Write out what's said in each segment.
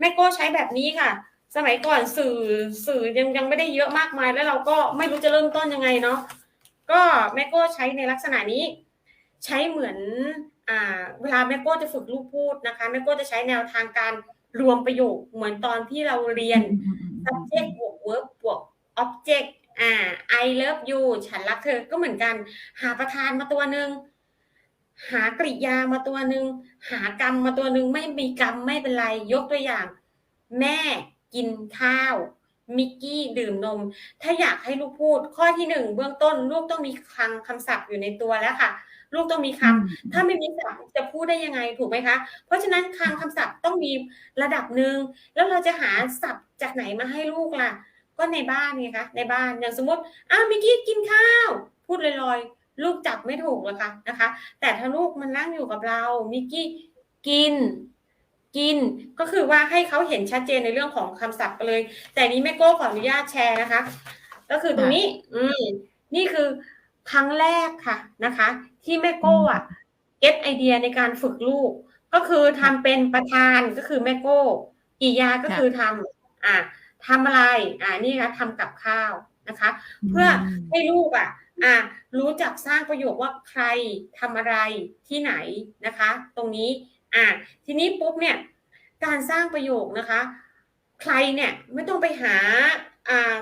แม่โก้ใช้แบบนี้ค่ะ สมัยก่อนสื่อสื่อยังยังไม่ได้เยอะมากมาย แล้วเราก็ไม่รู้จะเริ่มต้นยังไงเนาะก็แม่โก้ใช้ในลักษณะนี้ ใช้เหมือนอ่าเวลาแม่โก้จะฝึกลูกพูดนะคะแม่โก้จะใช้แนวทางการรวมประโยคเหมือนตอนที่เราเรียน subject บวก verb บวก object อ่า I love you ฉันรักเธอ ก็เหมือนกัน หาประธานมาตัวหนึ่ง หากริยามาตัวหนึ่งหากรรมมาตัวหนึ่งไม่มีกรรมไม่เป็นไร ยกตัวอย่าง แม่กินข้าว มิกกี้ดื่มนม ถ้าอยากให้ลูกพูด ข้อที่หนึ่งเบื้องต้น ลูกต้องมีคลังคำศัพท์อยู่ในตัวแล้วค่ะ ลูกต้องมีคำถ้าไม่มีศัพท์จะพูดได้ยังไงถูกไหมคะ เพราะฉะนั้นคลังคำศัพท์ต้องมีระดับหนึ่งแล้วเราจะหาศัพท์จากไหนมาให้ลูกล่ะ ก็ในบ้านไงคะในบ้านอย่างสมมติอ้าวมิกกี้กินข้าว พูดลอยๆ ลูกจับไม่ถูกหรอกค่ะนะคะ แต่ถ้าลูกมันนั่งอยู่กับเรามิกกี้กิน กินก็คือว่าให้เขาเห็นชัดเจนในเรื่องของคำศัพท์ไปเลย แต่นี้แม่โก้ขออนุญาตแชร์นะคะ ก็คือตรงนี้ อืมนี่คือครั้งแรกค่ะนะคะ ที่แม่โก้อะเก็ตไอเดียในการฝึกลูก ก็คือทำเป็นประธานก็คือแม่โก้กิยาก็คือทำอ่าทำอะไร อ่านี่นะทำกับข้าวนะคะ เพื่อให้ลูกอะ อ่ารู้จักสร้างประโยคว่าใครทำอะไรที่ไหนนะคะ ตรงนี้อ่าทีนี้ปุ๊บเนี่ยการสร้างประโยคนะคะ ใครเนี่ยไม่ต้องไปหาอ่า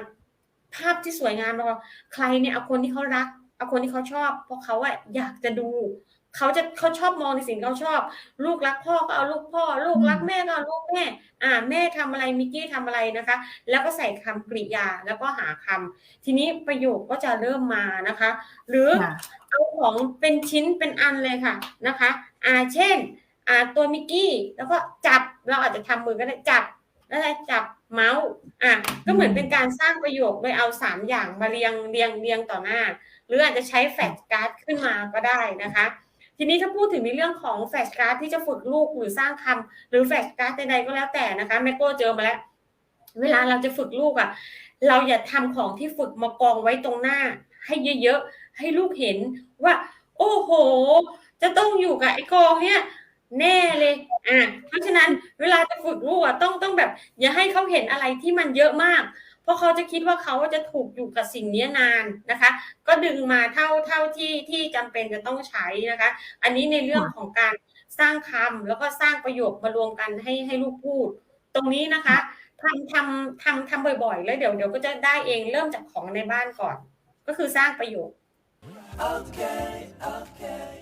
ภาพที่สวยงามหรอกใครเนี่ยเอาคนที่เขารักเอาคนที่เขาชอบ เพราะเขาอะอยากจะดู เขาจะเขาชอบมองในสิ่งที่เขาชอบ ลูกรักพ่อก็เอาลูกพ่อ ลูกรักแม่ก็เอาลูกแม่ อ่า แม่ทำอะไรมิกกี้ทำอะไรนะคะ แล้วก็ใส่คำกริยาแล้วก็หาคำทีนี้ประโยคก็จะเริ่มมานะคะ หรือค่ะเอาของเป็นชิ้นเป็นอันเลยค่ะนะคะ อ่าเช่น อ่าตัวมิกกี้แล้วก็จับเราอาจจะทำมือก็ได้จับแล้วอะไรจับเมาส์อะก็เหมือนเป็นการสร้างประโยคโดยเอาสามอย่างมาเรียงเรียงเรียงต่อหน้า หรืออาจจะใช้แฟลชการ์ดขึ้นมาก็ได้นะคะ ทีนี้ถ้าพูดถึงในเรื่องของแฟลชการ์ดที่จะฝึกลูกหรือสร้างคำหรือแฟลชการ์ดใดๆก็แล้วแต่นะคะแม่โก้เจอมาแล้ว เวลาเราจะฝึกลูกอะ เราอย่าทำของที่ฝึกมากองไว้ตรงหน้า ให้เยอะๆ ให้ลูกเห็นว่า โอ้โห จะต้องอยู่กับไอ้กองเนี้ยแน่เลย อะเพราะฉะนั้นเวลาจะฝึกลูกอะต้องต้องแบบ อย่าให้เขาเห็นอะไรที่มันเยอะมาก ราะเขาจะคิดว่าเขาจะถูกอยู่กับสิ่งนี้นานนะคะ ก็ดึงมาเท่าเท่าที่ที่จำเป็นจะต้องใช้นะคะ อันนี้ในเรื่องของการสร้างคำแล้วก็สร้างประโยคมารวมกันให้ให้ลูกพูด ตรงนี้นะคะทำทำทำทำบ่อยๆ แล้วเดี๋ยวเดี๋ยวก็จะได้เองเริ่มจากของในบ้านก่อน ก็คือสร้างประโยค Okay, okay.